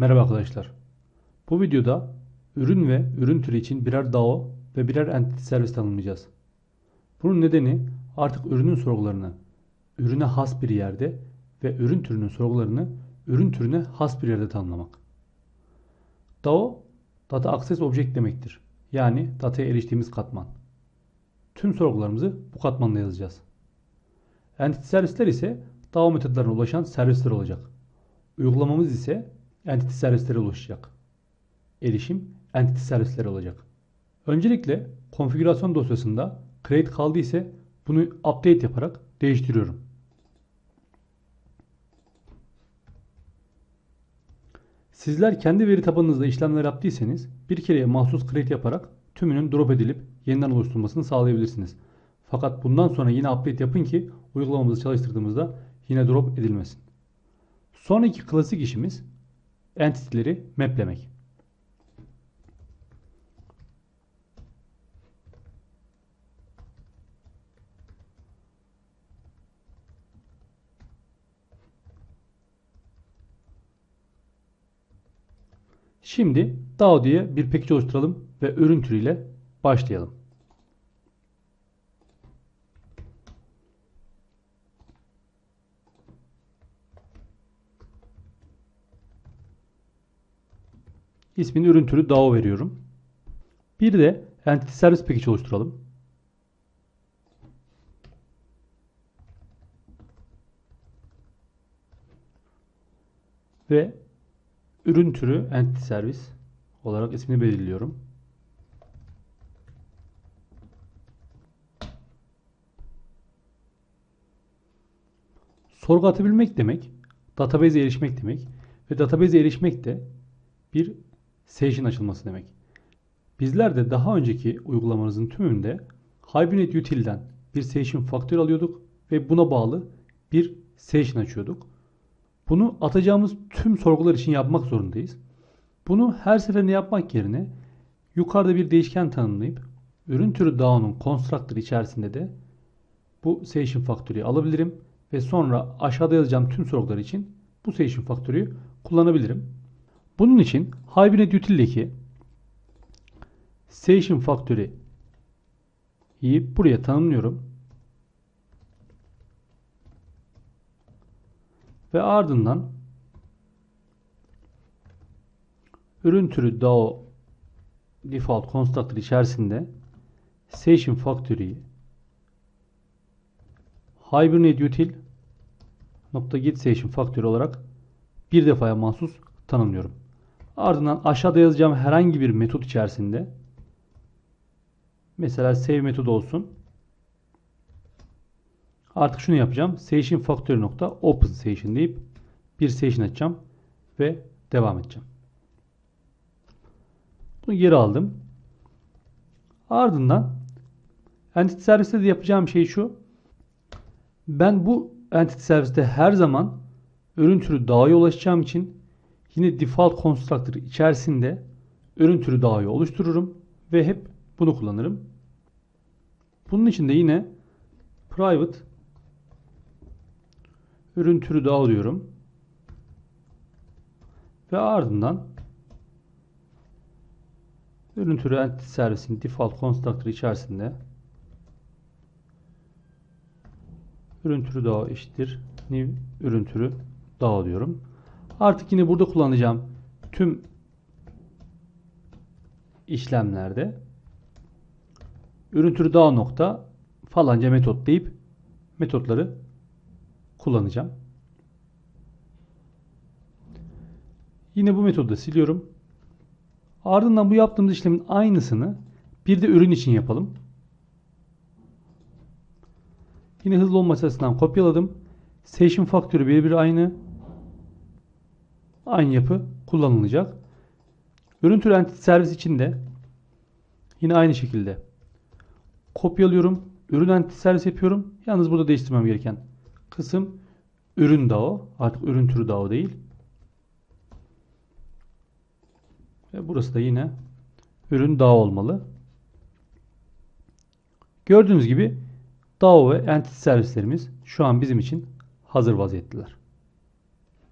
Merhaba arkadaşlar. Bu videoda ürün ve ürün türü için birer DAO ve birer entity servis tanımlayacağız. Bunun nedeni artık ürünün sorgularını ürüne has bir yerde ve ürün türünün sorgularını ürün türüne has bir yerde tanımlamak. DAO, Data Access Object demektir. Yani dataya eriştiğimiz katman. Tüm sorgularımızı bu katmanda yazacağız. Entity servisler ise DAO metodlarına ulaşan servisler olacak. Uygulamamız ise entity servislere ulaşacak. Erişim entity servislere olacak. Öncelikle konfigürasyon dosyasında create kaldı ise bunu update yaparak değiştiriyorum. Sizler kendi veri tabanınızda işlemler yaptıysanız bir kereye mahsus create yaparak tümünün drop edilip yeniden oluşturulmasını sağlayabilirsiniz. Fakat bundan sonra yine update yapın ki uygulamamızı çalıştırdığımızda yine drop edilmesin. Sonraki klasik işimiz entity'leri maplemek. Şimdi DAO diye bir package oluşturalım ve ürün türüyle başlayalım. İsmini ürün türü DAO veriyorum. Bir de Entity Service Package oluşturalım. Ve ürün türü Entity Service olarak ismini belirliyorum. Sorgu atabilmek demek, database'e erişmek demek ve database'e erişmek de bir session açılması demek. Bizler de daha önceki uygulamanızın tümünde Hibernate Util'den bir session faktör alıyorduk ve buna bağlı bir session açıyorduk. Bunu atacağımız tüm sorgular için yapmak zorundayız. Bunu her seferinde yapmak yerine yukarıda bir değişken tanımlayıp ürün türü DAO'nun constructor içerisinde de bu session faktörü alabilirim ve sonra aşağıda yazacağım tüm sorgular için bu session faktörü kullanabilirim. Bunun için Hibernate Utility'deki Station Factory iyi buraya tanımlıyorum. Ve ardından ürün türü DAO default constructor içerisinde Station Factory'yi Hibernate util nokta get station factory olarak bir defaya mahsus tanımlıyorum. Ardından aşağıda yazacağım herhangi bir metot içerisinde mesela save metodu olsun. Artık şunu yapacağım. Session factory nokta open session deyip bir session açacağım ve devam edeceğim. Bunu geri aldım. Ardından entity serviste de yapacağım şey şu. Ben bu entity serviste her zaman ürün türü iyi ulaşacağım için Yine default constructor içerisinde ürün türü dağı oluştururum ve hep bunu kullanırım. Bunun için de yine private ürün türü dağı diyorum. Ve ardından ürün türü entity servisin default constructor içerisinde ürün türü dağı eşittir new ürün türü dağı diyorum. Artık yine burada kullanacağım tüm işlemlerde ürün türü daha nokta falanca metot deyip metotları kullanacağım. Yine bu metodu da siliyorum. Ardından bu yaptığımız işlemin aynısını bir de ürün için yapalım. Yine hızlı olması açısından kopyaladım. Session faktörü birebir aynı aynı yapı kullanılacak. Ürün türü entity servis için de yine aynı şekilde kopyalıyorum. Ürün entity servis yapıyorum. Yalnız burada değiştirmem gereken kısım ürün DAO. Artık ürün türü DAO değil. Ve burası da yine ürün DAO olmalı. Gördüğünüz gibi DAO ve entity servislerimiz şu an bizim için hazır vaziyetteler.